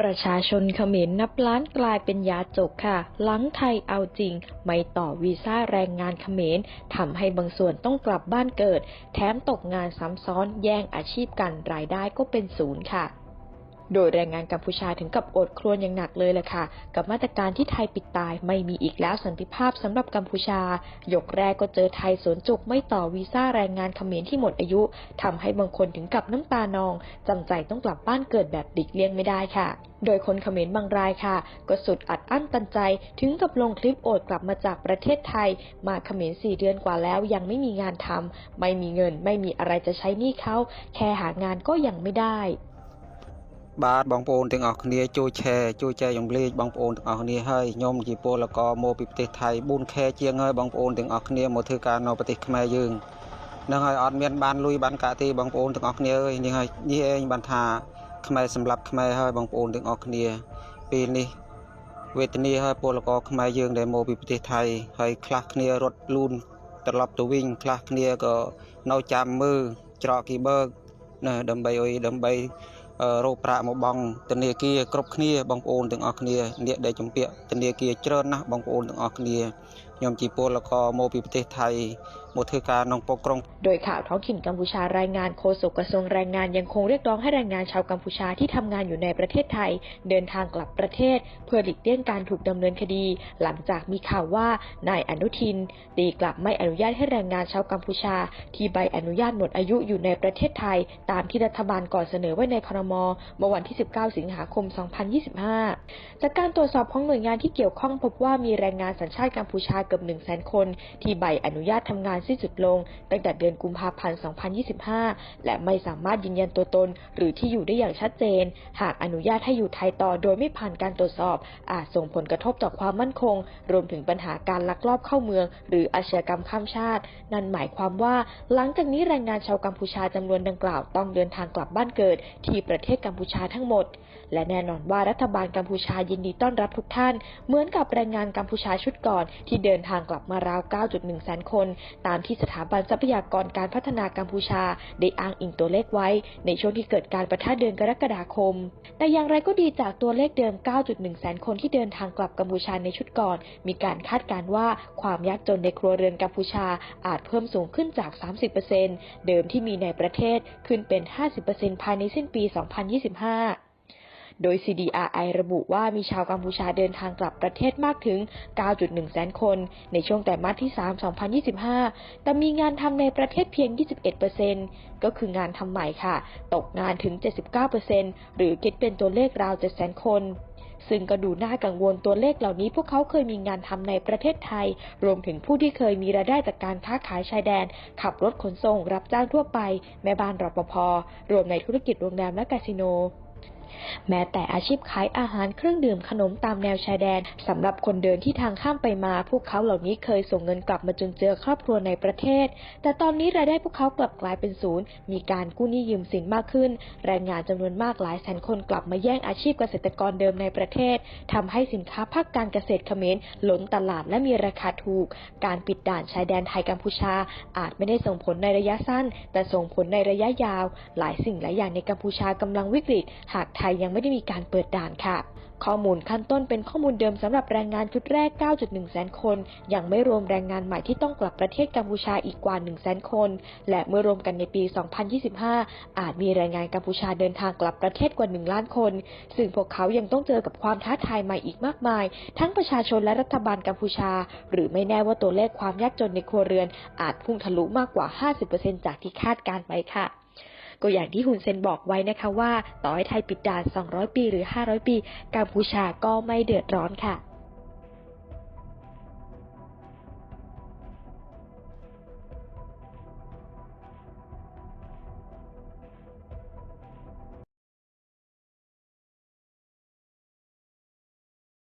ประชาชนเขมรนับล้านกลายเป็นยาจกค่ะ หลังไทยเอาจริง ไม่ต่อวีซ่าแรงงานเขมรทำให้บางส่วนต้องกลับบ้านเกิด แถมตกงานซ้ำซ้อนแย่งอาชีพกันรายได้ก็เป็นศูนย์ค่ะ โดยแรงงานกัมพูชาถึงกับอดครวญอย่างหนักเลยแหละค่ะ กับมาตรการที่ไทยปิดตายไม่มีอีกแล้วสันติภาพสำหรับกัมพูชา ยกแรกก็เจอไทยสวนจุกไม่ต่อวีซ่าแรงงานเขมรที่หมดอายุทำให้บางคนถึงกับน้ำตานองจำใจต้องกลับบ้านเกิดแบบดิกเลี่ยงไม่ได้ค่ะโดยคนเขมรบางรายค่ะ ก็สุดอัดอั้นตันใจ ถึงกับลงคลิปโอดกลับมาจากประเทศไทย มาเขมรสี่เดือนกว่าแล้วยังไม่มีงานทำไม่มีเงินไม่มีอะไรจะใช้หนี้เขา แค่หางานก็ยังไม่ได้ បាទបងប្អូនទាំងអស់គ្នាជួយ share ជួយចែករំលែកបងប្អូនទាំងអស់គ្នាហើយខ្ញុំជាពលករមកពីប្រទេសថៃ 4K ជាងហើយបងប្អូនទាំងអស់គ្នាមកធ្វើការនៅប្រទេសខ្មែរយើងនឹងហើយអត់មានបានលុយបានកាក់ទេបងប្អូនទាំងអស់គ្នាអើយនេះហើយនេះឯងបានថាខ្មែរសម្រាប់ខ្មែរហើយបងប្អូនទាំងអស់គ្នាពេលនេះវេទនាហើយពលករខ្មែរយើងដែលមកពីប្រទេសថៃហើយខ្លះគ្នារត់លូនត្រឡប់ទៅវិញខ្លះគ្នាក៏នៅចាំមើលច្រកគីបឺកណាដើម្បីអុយដើម្បីអឺ រោគប្រាក់មកបង់ធនាគារគ្រប់គ្នាបងប្អូនទាំងអស់គ្នាអ្នកដែលជំពាក់ធនាគារច្រើនណាស់បងប្អូនទាំងអស់គ្នាខ្ញុំជាពលករមកពីប្រទេសថៃ มดคือการนองปกครงโดยข่าวท้องถิ่นกัมพูชารายงานโฆษกกระทรวงแรงงานยังคงเรียกร้องให้แรงงานชาวกัมพูชาที่ทำงานอยู่ในประเทศไทย เดินทางกลับประเทศ เพื่อหลีกเลี่ยงการถูกดำเนินคดี หลังจากมีข่าวว่านายอนุทินตีกลับไม่อนุญาตให้แรงงานชาวกัมพูชา ที่ใบอนุญาตหมดอายุอยู่ในประเทศไทย ตามที่รัฐบาลก่อนเสนอไว้ในครมเมื่อวันที่ 19 สิงหาคม 2025 จากการตรวจสอบของหน่วยงานที่เกี่ยวข้องพบว่ามีแรงงานสัญชาติกัมพูชาเกือบ1 0 0 0 0 0 คน ที่ใบอนุญาตทำงานสิ้นสุดลง ตั้งแต่เดือนกุมภาพันธ์ 2025 และไม่สามารถยืนยันตัวตน หรือที่อยู่ได้อย่างชัดเจน หากอนุญาตให้อยู่ไทยต่อโดยไม่ผ่านการตรวจสอบ อาจส่งผลกระทบต่อความมั่นคง รวมถึงปัญหาการลักลอบเข้าเมือง หรืออาชญากรรมข้ามชาติ นั่นหมายความว่า หลังจากนี้แรงงานชาวกัมพูชาจำนวนดังกล่าวต้องเดินทางกลับบ้านเกิด ที่ประเทศกัมพูชาทั้งหมด และแน่นอนว่ารัฐบาลกัมพูชายินดีต้อนรับทุกท่าน เหมือนกับแรงงานกัมพูชาชุดก่อนที่เดินทางกลับมาราว 9.1 แสนคนตามที่สถาบันทรัพยากรการพัฒนากัมพูชา ได้อ้างอิงตัวเลขไว้ ในช่วงที่เกิดการประทะเดือนกรกฎาคม แต่อย่างไรก็ดีจากตัวเลขเดิม 9.1 แสนคนที่เดินทางกลับกัมพูชาในชุดก่อน มีการคาดการณ์ว่าความยากจนในครัวเรือนกัมพูชาอาจเพิ่มสูงขึ้นจาก 30%เดิมที่มีในประเทศขึ้นเป็น 50%ภายในสิ้นปี 2025 โดย CDRI ระบุว่ามีชาวกัมพูชาเดินทางกลับประเทศมากถึง 9.1 แสนคน ในช่วงแต่มาสที่ 3 2025 แต่มีงานทำในประเทศเพียง 21%ก็คืองานทำใหม่ค่ะ ตกงานถึง 79%หรือคิดเป็นตัวเลขราว 7 แสนคนซึ่งก็ดูน่ากังวลตัวเลขเหล่านี้พวกเขาเคยมีงานทำในประเทศไทย รวมถึงผู้ที่เคยมีรายได้จากการค้าขายชายแดน ขับรถขนส่ง รับจ้างทั่วไป แม่บ้านรปภรวมในธุรกิจโรงแรมและคาสิโน แม้แต่อาชีพขายอาหารเครื่องดื่มขนมตามแนวชายแดนสำหรับคนเดินที่ทางข้ามไปมา พวกเขาเหล่านี้เคยส่งเงินกลับมาจนเจอครอบครัวในประเทศ แต่ตอนนี้รายได้พวกเขากลับกลายเป็นศูนย์ มีการกู้หนี้ยืมสินมากขึ้น แรงงานจำนวนมากหลายแสนคนกลับมาแย่งอาชีพเกษตรกรเดิมในประเทศทำให้สินค้าภาคการเกษตรเขมรล้นตลาดและมีราคาถูก การปิดด่านชายแดนไทยกัมพูชา อาจไม่ได้ส่งผลในระยะสั้น แต่ส่งผลในระยะยาว หลายสิ่งหลายอย่างในกัมพูชากำลังวิกฤต หากไทยยังไม่ได้มีการเปิดด่านค่ะ ข้อมูลขั้นต้นเป็นข้อมูลเดิมสำหรับแรงงานชุดแรก 9.1 แสนคน ยังไม่รวมแรงงานใหม่ที่ต้องกลับประเทศกัมพูชาอีกกว่า 1 แสนคน และเมื่อรวมกันในปี 2025 อาจมีแรงงานกัมพูชาเดินทางกลับประเทศกว่า 1 ล้านคน ซึ่งพวกเขายังต้องเจอกับความท้าทายใหม่อีกมากมาย ทั้งประชาชนและรัฐบาลกัมพูชา หรือไม่แน่ว่าตัวเลขความยากจนในครัวเรือน อาจพุ่งทะลุมากกว่า 50%จากที่คาดการไปค่ะ ก็อย่างที่ฮุนเซนบอกไว้นะคะว่า ต่อให้ไทยปิดด่าน 200 ปีหรือ 500 ปี กัมพูชาก็ไม่เดือดร้อนค่ะ